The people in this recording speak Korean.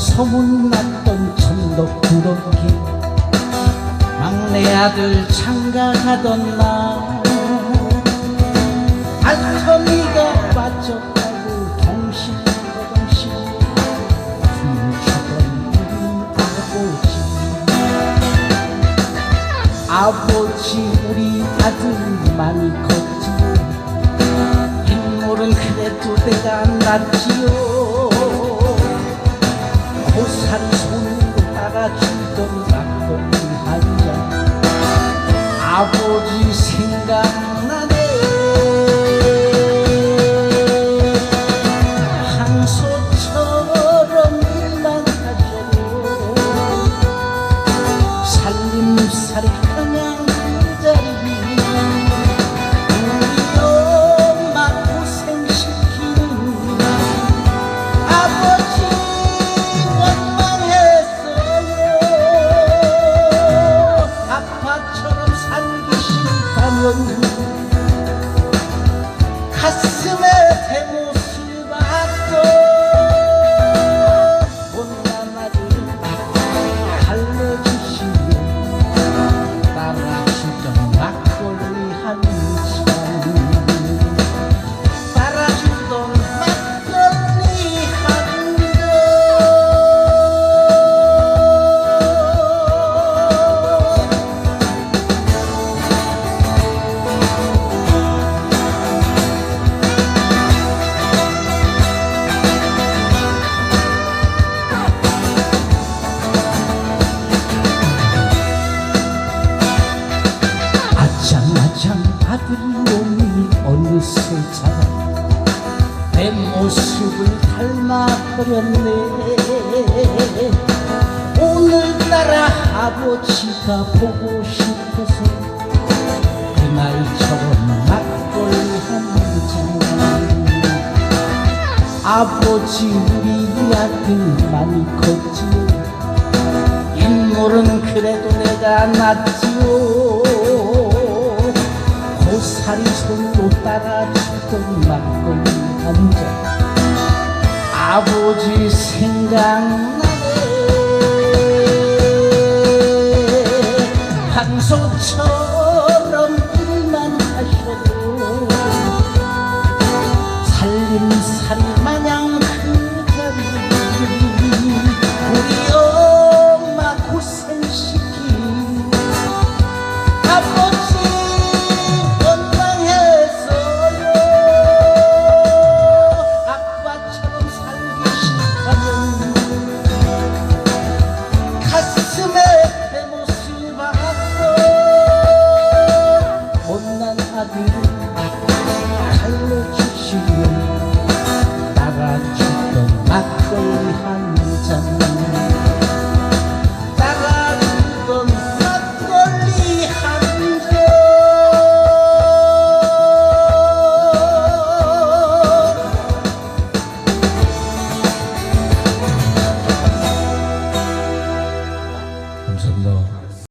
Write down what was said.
소문났던 천덕 구렁기. 막내 아들 장가가던 날. 알터미가 빠졌다고 동실동실 훔쳐던 우리 아버지. 아버지 우리 아들 많이 컸지요 인물은 그래도 내가 낫지요 고사리 손으로 따라주던 막걸리 한잔. 아버지 생각 아빠처럼 살기 싫다면 가슴에 대못 아들 놈이 어느새 자라 내 모습을 닮아버렸네. 오늘따라 아버지가 보고 싶어서 그날처럼 막걸리 한잔. 아버지 우리 아들 많이 컸지요 인물은 그래도 내가 낫지요 다리손로 따라 죽던 막걸리 한 잔 아버지 생각나네. 한소처럼